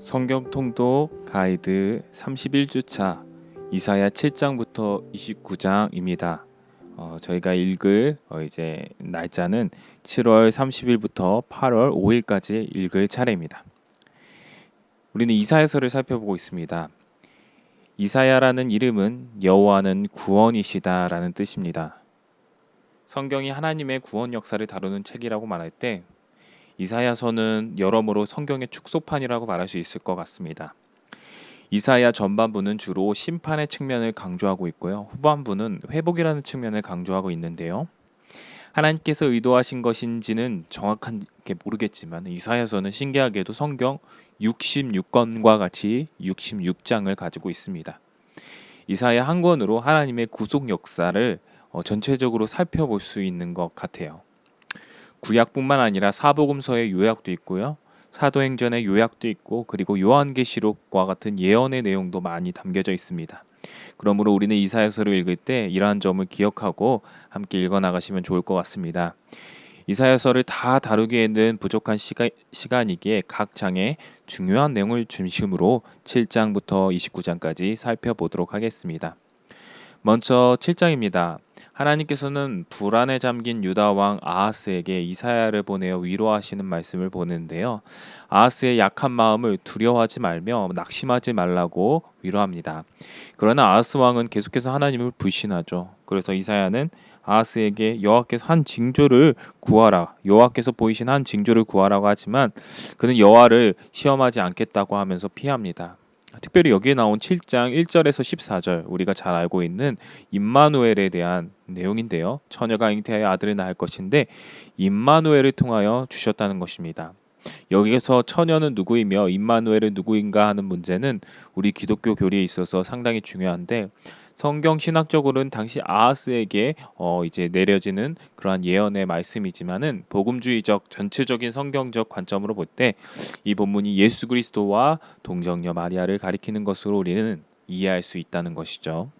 성경 통독 가이드 31주차 이사야 7장부터 29장입니다. 어, 저희가 읽을 어, 이제 날짜는 7월 30일부터 8월 5일까지 읽을 차례입니다. 우리는 이사야서를 살펴보고 있습니다. 이사야라는 이름은 여호와는 구원이시다라는 뜻입니다. 성경이 하나님의 구원 역사를 다루는 책이라고 말할 때 이사야서는 여러모로 성경의 축소판이라고 말할 수 있을 것 같습니다. 이사야 전반부는 주로 심판의 측면을 강조하고 있고요. 후반부는 회복이라는 측면을 강조하고 있는데요. 하나님께서 의도하신 것인지는 정확하게 모르겠지만 이사야서는 신기하게도 성경 66권과 같이 66장을 가지고 있습니다. 이사야 한 권으로 하나님의 구속 역사를 어, 전체적으로 살펴볼 수 있는 것 같아요. 구약뿐만 아니라 사복음서의 요약도 있고요. 사도행전의 요약도 있고 그리고 요한계시록과 같은 예언의 내용도 많이 담겨져 있습니다. 그러므로 우리는 이사야서를 읽을 때 이러한 점을 기억하고 함께 읽어 나가시면 좋을 것 같습니다. 이사야서를 다 다루기에는 부족한 시간, 시간이기에 각 장의 중요한 내용을 중심으로 7장부터 29장까지 살펴보도록 하겠습니다. 먼저 7장입니다. 하나님께서는 불안에 잠긴 유다 왕 아하스에게 이사야를 보내어 위로하시는 말씀을 보는데요. 아하스의 약한 마음을 두려워하지 말며 낙심하지 말라고 위로합니다. 그러나 아하스 왕은 계속해서 하나님을 불신하죠. 그래서 이사야는 아하스에게 여호와께서 한 징조를 구하라. 여호와께서 보이신 한 징조를 구하라고 하지만 그는 여호와를 시험하지 않겠다고 하면서 피합니다. 특별히 여기에 나온 7장 1절에서 14절 우리가 잘 알고 있는 임마누엘에 대한 내용인데요. 처녀가 잉태하여 아들을 낳을 것인데 임마누엘을 통하여 주셨다는 것입니다. 여기에서 처녀는 누구이며 임마누엘은 누구인가 하는 문제는 우리 기독교 교리에 있어서 상당히 중요한데 성경 신학적으로는 당시 아하스에게 어 이제 내려지는 그러한 예언의 말씀이지만은 복음주의적 전체적인 성경적 관점으로 볼 때 이 본문이 예수 그리스도와 동정녀 마리아를 가리키는 것으로 우리는 이해할 수 있다는 것이죠.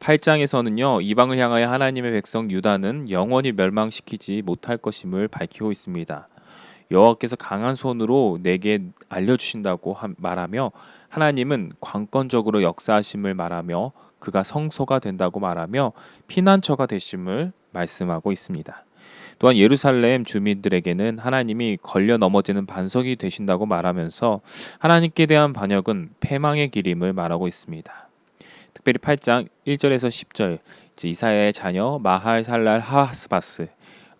8장에서는요 이방을 향하여 하나님의 백성 유다는 영원히 멸망시키지 못할 것임을 밝히고 있습니다. 여호와께서 강한 손으로 내게 알려주신다고 말하며 하나님은 관건적으로 역사하심을 말하며 그가 성소가 된다고 말하며 피난처가 되심을 말씀하고 있습니다. 또한 예루살렘 주민들에게는 하나님이 걸려 넘어지는 반석이 되신다고 말하면서 하나님께 대한 반역은 패망의 길임을 말하고 있습니다. 특별히 8장 1절에서 10절 이사야의 자녀 마할 살랄 하스바스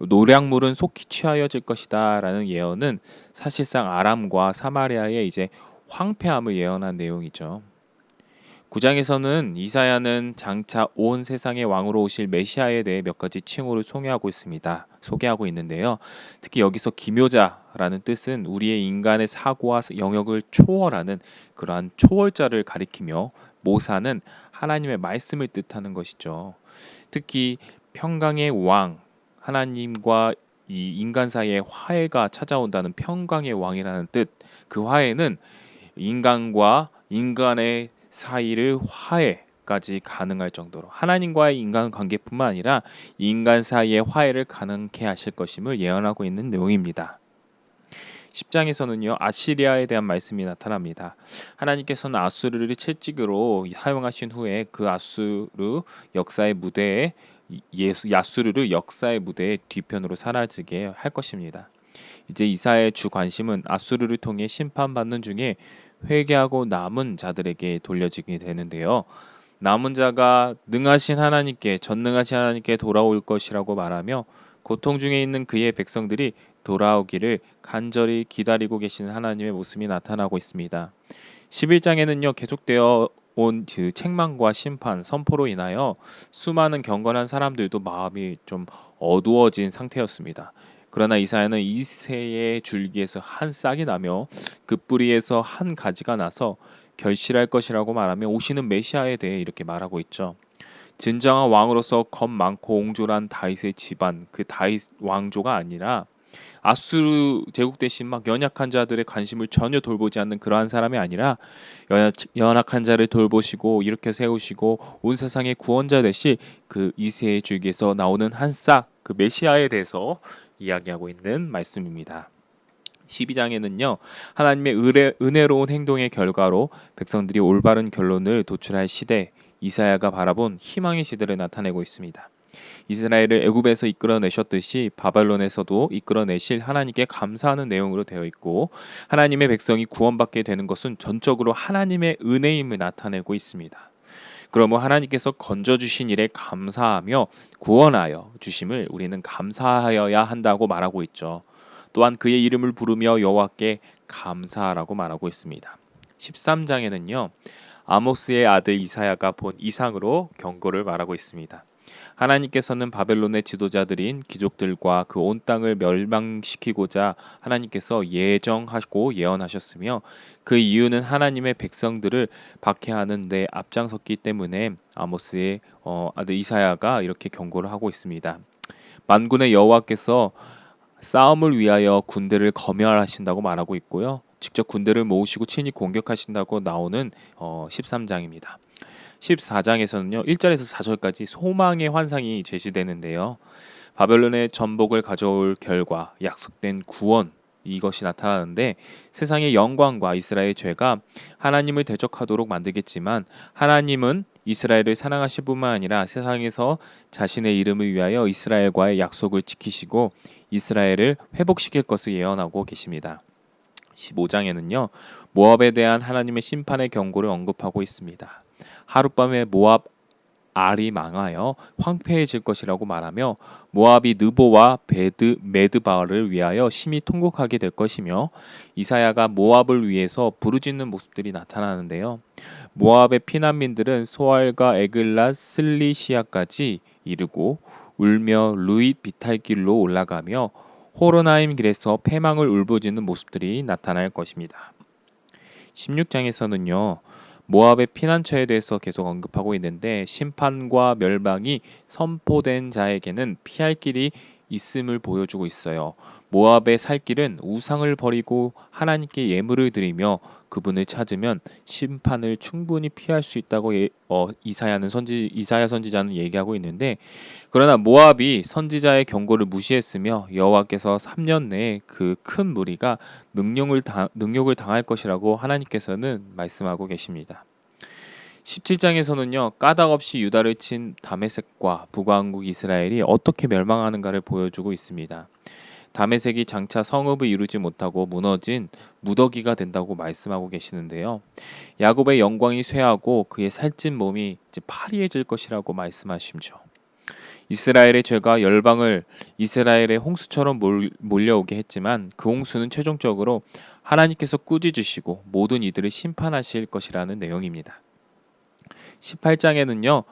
노량물은 속히 취하여질 것이다라는 예언은 사실상 아람과 사마리아의 이제 황폐함을 예언한 내용이죠. 9장에서는 이사야는 장차 온 세상의 왕으로 오실 메시아에 대해 몇 가지 칭호를 소개하고 있습니다. 소개하고 있는데요. 특히 여기서 기묘자라는 뜻은 우리의 인간의 사고와 영역을 초월하는 그러한 초월자를 가리키며 모사는 하나님의 말씀을 뜻하는 것이죠. 특히 평강의 왕 하나님과 이 인간 사이에 화해가 찾아온다는 평강의 왕이라는 뜻. 그 화해는 인간과 인간의 사이를 화해까지 가능할 정도로 하나님과의 인간 관계뿐만 아니라 인간 사이의 화해를 가능케 하실 것임을 예언하고 있는 내용입니다. 10장에서는요 아시리아에 대한 말씀이 나타납니다. 하나님께서는 아수르를 채찍으로 사용하신 후에 그 아수르 역사의 무대에 예수 야수르를 역사의 무대의 뒤편으로 사라지게 할 것입니다. 이제 이사의 주 관심은 아수르를 통해 심판받는 중에 회개하고 남은 자들에게 돌려지게 되는데요. 남은 자가 능하신 하나님께 전능하신 하나님께 돌아올 것이라고 말하며 고통 중에 있는 그의 백성들이 돌아오기를 간절히 기다리고 계시는 하나님의 모습이 나타나고 있습니다. 11장에는요 계속되어 온 그 책망과 심판 선포로 인하여 수많은 경건한 사람들도 마음이 좀 어두워진 상태였습니다. 그러나 이사야는 이새의 줄기에서 한 싹이 나며 그 뿌리에서 한 가지가 나서 결실할 것이라고 말하며 오시는 메시아에 대해 이렇게 말하고 있죠. 진정한 왕으로서 겁 많고 옹졸한 다윗의 집안 그 다윗 왕조가 아니라 아수르 제국 대신 막 연약한 자들의 관심을 전혀 돌보지 않는 그러한 사람이 아니라 연약 한 자를 돌보시고 이렇게 세우시고 온 세상의 구원자 되시 그 이세의 줄기에서 나오는 한 싹 그 메시아에 대해서 이야기하고 있는 말씀입니다. 12장에는요. 하나님의 의뢰, 은혜로운 행동의 결과로 백성들이 올바른 결론을 도출할 시대 이사야가 바라본 희망의 시대를 나타내고 있습니다. 이스라엘을 애굽에서 이끌어내셨듯이 바벨론에서도 이끌어내실 하나님께 감사하는 내용으로 되어 있고 하나님의 백성이 구원받게 되는 것은 전적으로 하나님의 은혜임을 나타내고 있습니다. 그러므 하나님께서 건져 주신 일에 감사하며 구원하여 주심을 우리는 감사하여야 한다고 말하고 있죠. 또한 그의 이름을 부르며 여호와께 감사하라고 말하고 있습니다. 13장에는요. 아모스의 아들 이사야가 본 이상으로 경고를 말하고 있습니다. 하나님께서는 바벨론의 지도자들인 귀족들과 그 온 땅을 멸망시키고자 하나님께서 예정하고 예언하셨으며 그 이유는 하나님의 백성들을 박해하는 데 앞장섰기 때문에 아모스의 어, 아들 이사야가 이렇게 경고를 하고 있습니다. 만군의 여호와께서 싸움을 위하여 군대를 검열하신다고 말하고 있고요. 직접 군대를 모으시고 친히 공격하신다고 나오는 어, 13장입니다. 14장에서는요. 1절에서 4절까지 소망의 환상이 제시되는데요. 바벨론의 전복을 가져올 결과 약속된 구원 이것이 나타나는데 세상의 영광과 이스라엘의 죄가 하나님을 대적하도록 만들겠지만 하나님은 이스라엘을 사랑하실 뿐만 아니라 세상에서 자신의 이름을 위하여 이스라엘과의 약속을 지키시고 이스라엘을 회복시킬 것을 예언하고 계십니다. 15장에는요. 모압에 대한 하나님의 심판의 경고를 언급하고 있습니다. 하룻밤에 모압 알이 망하여 황폐해질 것이라고 말하며 모압이 느보와 베드 메드바를 위하여 심히 통곡하게 될 것이며 이사야가 모압을 위해서 부르짖는 모습들이 나타나는데요. 모압의 피난민들은 소알과 에글라 슬리시아까지 이르고 울며 루잇 비탈길로 올라가며 호로나임 길에서 패망을 울부짖는 모습들이 나타날 것입니다. 16장에서는요. 모압의 피난처에 대해서 계속 언급하고 있는데 심판과 멸망이 선포된 자에게는 피할 길이 있음을 보여주고 있어요. 모압의 살 길은 우상을 버리고 하나님께 예물을 드리며 그분을 찾으면 심판을 충분히 피할 수 있다고 예, 어, 이사야는 선지 이사야 선지자는 얘기하고 있는데 그러나 모압이 선지자의 경고를 무시했으며 여호와께서 3년 내에 그 큰 무리가 능력을 당, 능력을 당할 것이라고 하나님께서는 말씀하고 계십니다. 17장에서는요 까닭없이 유다를 친 다메섹과 북왕국 이스라엘이 어떻게 멸망하는가를 보여주고 있습니다. 다메섹이 장차 성읍을 이루지 못하고 무너진 무더기가 된다고 말씀하고 계시는데요. 야곱의 영광이 쇠하고 그의 살찐 몸이 파리해질 것이라고 말씀하시죠. 이스라엘의 죄가 열방을 이스라엘의 홍수처럼 몰려오게 했지만 그 홍수는 최종적으로 하나님께서 꾸짖으시고 모든 이들을 심판하실 것이라는 내용입니다. 18장에는요.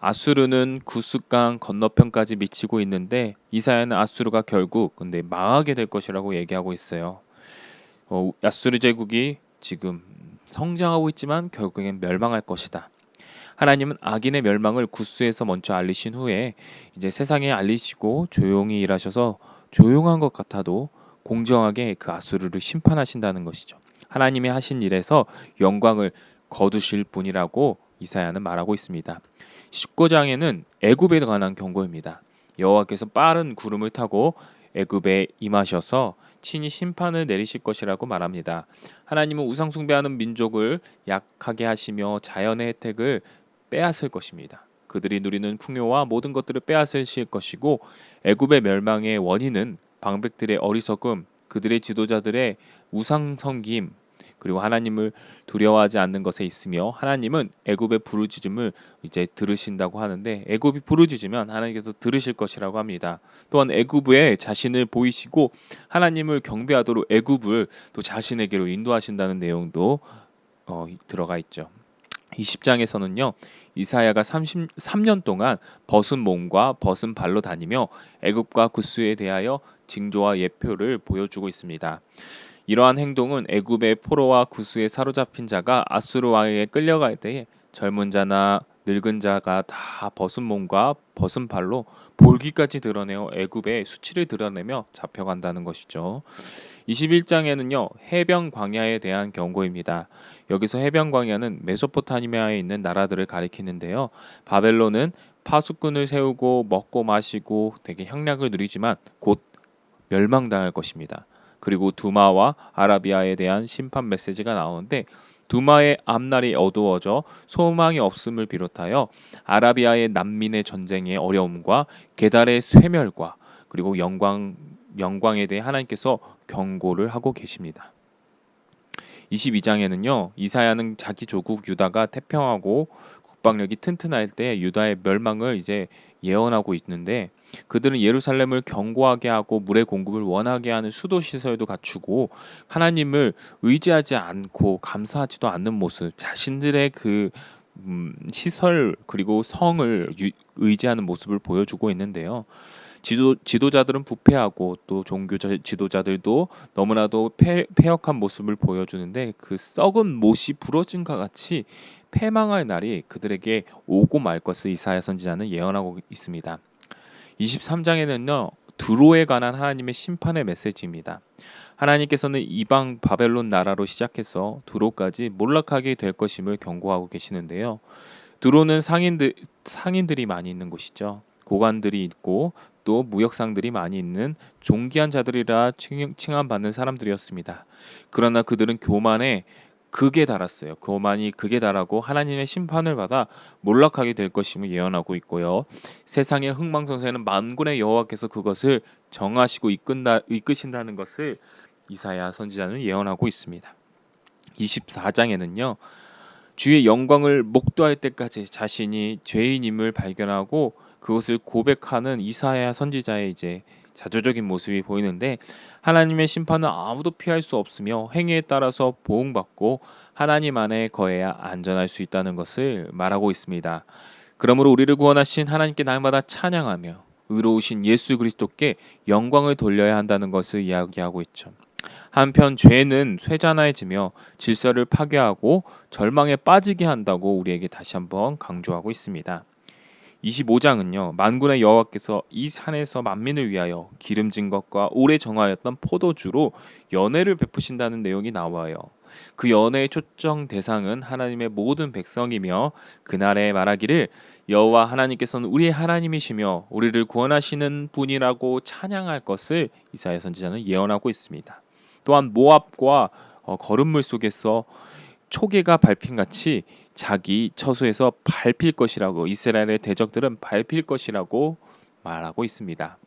아수르는 구스강 건너편까지 미치고 있는데 이사야는 아수르가 결국 근데 망하게 될 것이라고 얘기하고 있어요. 어, 아수르 제국이 지금 성장하고 있지만 결국엔 멸망할 것이다. 하나님은 악인의 멸망을 구스에서 먼저 알리신 후에 이제 세상에 알리시고 조용히 일하셔서 조용한 것 같아도 공정하게 그 아수르를 심판하신다는 것이죠. 하나님이 하신 일에서 영광을 거두실 분이라고 이사야는 말하고 있습니다. 19장에는 애굽에 관한 경고입니다. 여호와께서 빠른 구름을 타고 애굽에 임하셔서 친히 심판을 내리실 것이라고 말합니다. 하나님은 우상 숭배하는 민족을 약하게 하시며 자연의 혜택을 빼앗을 것입니다. 그들이 누리는 풍요와 모든 것들을 빼앗으실 것이고 애굽의 멸망의 원인은 방백들의 어리석음, 그들의 지도자들의 우상 섬김, 그리고 하나님을 두려워하지 않는 것에 있으며 하나님은 애굽의 부르짖음을 이제 들으신다고 하는데 애굽이 부르짖으면 하나님께서 들으실 것이라고 합니다. 또한 애굽에 자신을 보이시고 하나님을 경배하도록 애굽을 또 자신에게로 인도하신다는 내용도 어, 들어가 있죠. 20장에서는요. 이사야가 33년 동안 벗은 몸과 벗은 발로 다니며 애굽과 구스에 대하여 징조와 예표를 보여주고 있습니다. 이러한 행동은 애굽의 포로와 구스에 사로잡힌 자가 아수르 왕에게 끌려갈 때에 젊은 자나 늙은 자가 다 벗은 몸과 벗은 발로 볼기까지 드러내어 애굽의 수치를 드러내며 잡혀간다는 것이죠. 21장에는요. 해변 광야에 대한 경고입니다. 여기서 해변 광야는 메소포타미아에 있는 나라들을 가리키는데요. 바벨론은 파수꾼을 세우고 먹고 마시고 되게 향락을 누리지만 곧 멸망당할 것입니다. 그리고 두마와 아라비아에 대한 심판 메시지가 나오는데 두마의 앞날이 어두워져 소망이 없음을 비롯하여 아라비아의 난민의 전쟁의 어려움과 게달의 쇠멸과 그리고 영광 영광에 대해 하나님께서 경고를 하고 계십니다. 22장에는요. 이사야는 자기 조국 유다가 태평하고 국방력이 튼튼할 때 유다의 멸망을 이제 예언하고 있는데 그들은 예루살렘을 견고하게 하고 물의 공급을 원하게 하는 수도 시설도 갖추고 하나님을 의지하지 않고 감사하지도 않는 모습 자신들의 그 음, 시설 그리고 성을 유, 의지하는 모습을 보여주고 있는데요. 지도 지도자들은 부패하고 또 종교 지도자들도 너무나도 폐, 폐역한 모습을 보여주는데 그 썩은 못이 부러진과 같이 패망할 날이 그들에게 오고 말 것을 이사야 선지자는 예언하고 있습니다. 23장에는요. 두로에 관한 하나님의 심판의 메시지입니다. 하나님께서는 이방 바벨론 나라로 시작해서 두로까지 몰락하게 될 것임을 경고하고 계시는데요. 두로는 상인들 상인들이 많이 있는 곳이죠. 고관들이 있고 또 무역상들이 많이 있는 존귀한 자들이라 칭함받는 사람들이었습니다. 그러나 그들은 교만에 극에 달았어요. 교만이 극에 달하고 하나님의 심판을 받아 몰락하게 될 것임을 예언하고 있고요. 세상의 흥망성쇠는 만군의 여호와께서 그것을 정하시고 이끈다, 이끄신다는 것을 이사야 선지자는 예언하고 있습니다. 24장에는요. 주의 영광을 목도할 때까지 자신이 죄인임을 발견하고 그것을 고백하는 이사야 선지자의 이제 자조적인 모습이 보이는데 하나님의 심판은 아무도 피할 수 없으며 행위에 따라서 보응받고 하나님 안에 거해야 안전할 수 있다는 것을 말하고 있습니다. 그러므로 우리를 구원하신 하나님께 날마다 찬양하며 의로우신 예수 그리스도께 영광을 돌려야 한다는 것을 이야기하고 있죠. 한편 죄는 쇠잔해지며 질서를 파괴하고 절망에 빠지게 한다고 우리에게 다시 한번 강조하고 있습니다. 25장은요. 만군의 여호와께서 이 산에서 만민을 위하여 기름진 것과 오래 정하였던 포도주로 연회를 베푸신다는 내용이 나와요. 그 연회의 초점 대상은 하나님의 모든 백성이며 그날에 말하기를 여호와 하나님께서는 우리의 하나님이시며 우리를 구원하시는 분이라고 찬양할 것을 이사야 선지자는 예언하고 있습니다. 또한 모압과 어, 거름물 속에서 초계가 밟힌 같이 자기 처소에서 밟힐 것이라고 이스라엘의 대적들은 밟힐 것이라고 말하고 있습니다.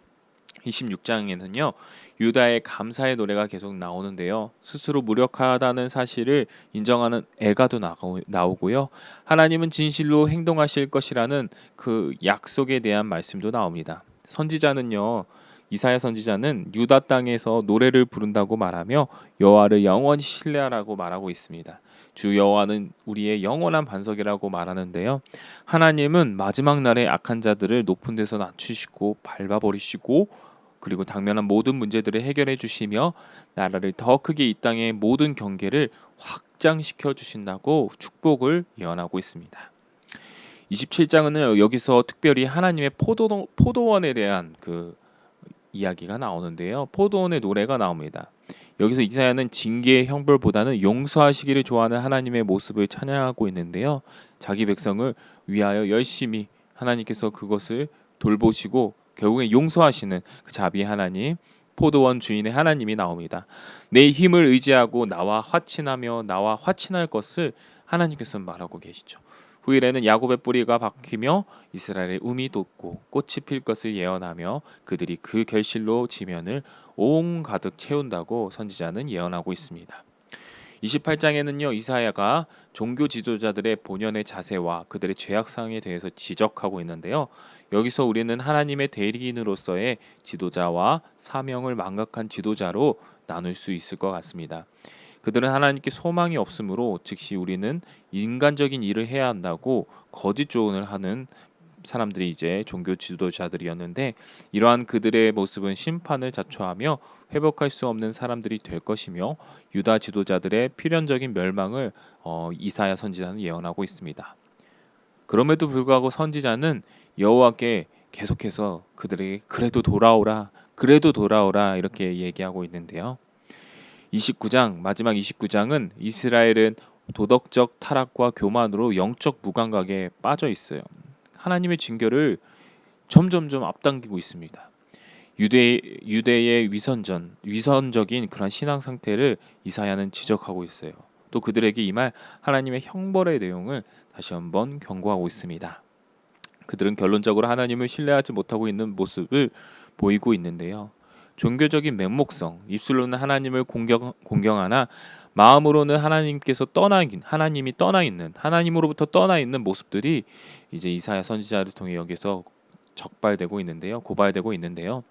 26장에는요. 유다의 감사의 노래가 계속 나오는데요. 스스로 무력하다는 사실을 인정하는 애가도 나오고요. 하나님은 진실로 행동하실 것이라는 그 약속에 대한 말씀도 나옵니다. 선지자는요. 이사야 선지자는 유다 땅에서 노래를 부른다고 말하며 여호와를 영원히 신뢰하라고 말하고 있습니다. 주 여호와는 우리의 영원한 반석이라고 말하는데요. 하나님은 마지막 날에 악한 자들을 높은 데서 낮추시고 밟아 버리시고 그리고 당면한 모든 문제들을 해결해 주시며 나라를 더 크게 이 땅의 모든 경계를 확장시켜 주신다고 축복을 예언하고 있습니다. 27장은 여기서 특별히 하나님의 포도, 포도원에 대한 그 이야기가 나오는데요. 포도원의 노래가 나옵니다. 여기서 이사야는 징계의 형벌보다는 용서하시기를 좋아하는 하나님의 모습을 찬양하고 있는데요. 자기 백성을 위하여 열심히 하나님께서 그것을 돌보시고 결국에 용서하시는 그 자비 하나님, 포도원 주인의 하나님이 나옵니다. 내 힘을 의지하고 나와 화친하며 나와 화친할 것을 하나님께서 말하고 계시죠. 후일에는 야곱의 뿌리가 박히며 이스라엘의 um이 돋고 꽃이 필 것을 예언하며 그들이 그 결실로 지면을 온 가득 채운다고 선지자는 예언하고 있습니다. 28장에는요 이사야가 종교 지도자들의 본연의 자세와 그들의 죄악상에 대해서 지적하고 있는데요. 여기서 우리는 하나님의 대리인으로서의 지도자와 사명을 망각한 지도자로 나눌 수 있을 것 같습니다. 그들은 하나님께 소망이 없으므로 즉시 우리는 인간적인 일을 해야 한다고 거짓 조언을 하는 사람들이 이제 종교 지도자들이었는데 이러한 그들의 모습은 심판을 자초하며 회복할 수 없는 사람들이 될 것이며 유다 지도자들의 필연적인 멸망을 어, 이사야 선지자는 예언하고 있습니다. 그럼에도 불구하고 선지자는 여호와께 계속해서 그들에게 그래도 돌아오라, 그래도 돌아오라 이렇게 얘기하고 있는데요. 29장 마지막 29장은 이스라엘은 도덕적 타락과 교만으로 영적 무감각에 빠져 있어요. 하나님의 징계를 점점점 앞당기고 있습니다. 유대 유대의 위선전 위선적인 그런 신앙 상태를 이사야는 지적하고 있어요. 또 그들에게 임할 하나님의 형벌의 내용을 다시 한번 경고하고 있습니다. 그들은 결론적으로 하나님을 신뢰하지 못하고 있는 모습을 보이고 있는데요. 종교적인 맹목성, 입술로는 하나님을 공경, 공경하나 마음으로는 하나님께서 떠나 있는 하나님이 떠나 있는 하나님으로부터 떠나 있는 모습들이 이제 이사야 선지자를 통해 여기서 적발되고 있는데요. 고발되고 있는데요.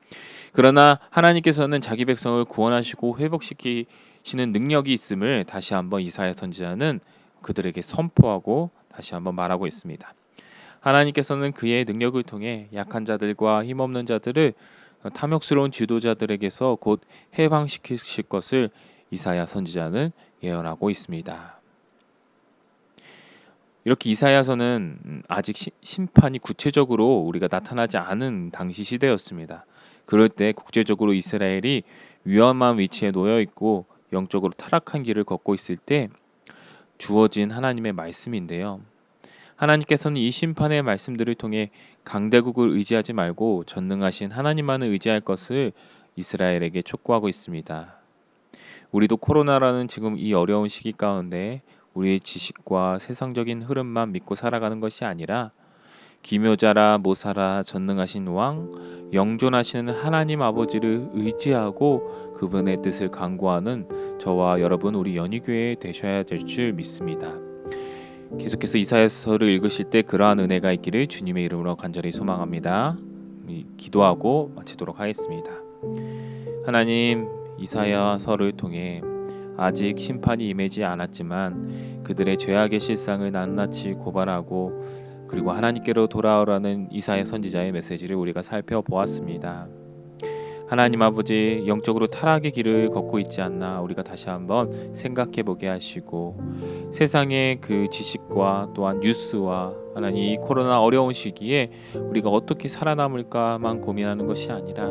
그러나 하나님께서는 자기 백성을 구원하시고 회복시키시는 능력이 있음을 다시 한번 이사야 선지자는 그들에게 선포하고 다시 한번 말하고 있습니다. 하나님께서는 그의 능력을 통해 약한 자들과 힘없는 자들을 탐욕스러운 지도자들에게서 곧 해방시키실 것을 이사야 선지자는 예언하고 있습니다. 이렇게 이사야서는 아직 시, 심판이 구체적으로 우리가 나타나지 않은 당시 시대였습니다. 그럴 때 국제적으로 이스라엘이 위험한 위치에 놓여 있고 영적으로 타락한 길을 걷고 있을 때 주어진 하나님의 말씀인데요. 하나님께서는 이 심판의 말씀들을 통해 강대국을 의지하지 말고 전능하신 하나님만을 의지할 것을 이스라엘에게 촉구하고 있습니다. 우리도 코로나라는 지금 이 어려운 시기 가운데 우리의 지식과 세상적인 흐름만 믿고 살아가는 것이 아니라 기묘자라 모사라 전능하신 왕 영존하시는 하나님 아버지를 의지하고 그분의 뜻을 강구하는 저와 여러분 우리 연희교회 되셔야 될 줄 믿습니다. 계속해서 이사야서를 읽으실 때 그러한 은혜가 있기를 주님의 이름으로 간절히 소망합니다. 기도하고 마치도록 하겠습니다. 하나님 이사야서를 통해 아직 심판이 임하지 않았지만 그들의 죄악의 실상을 낱낱이 고발하고 그리고 하나님께로 돌아오라는 이사야 선지자의 메시지를 우리가 살펴보았습니다. 하나님 아버지 영적으로 타락의 길을 걷고 있지 않나 우리가 다시 한번 생각해 보게 하시고 세상의 그 지식과 또한 뉴스와 하나님 이 코로나 어려운 시기에 우리가 어떻게 살아남을까만 고민하는 것이 아니라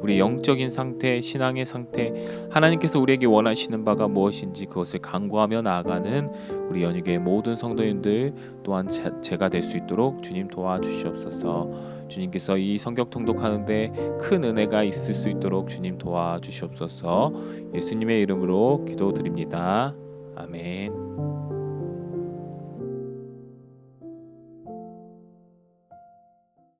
우리 영적인 상태, 신앙의 상태, 하나님께서 우리에게 원하시는 바가 무엇인지 그것을 강구하며 나아가는 우리 연휴교의 모든 성도님들 또한 제, 가 될 수 있도록 주님 도와주시옵소서. 주님께서 이 성경 통독하는데 큰 은혜가 있을 수 있도록 주님 도와주시옵소서. 예수님의 이름으로 기도드립니다. 아멘.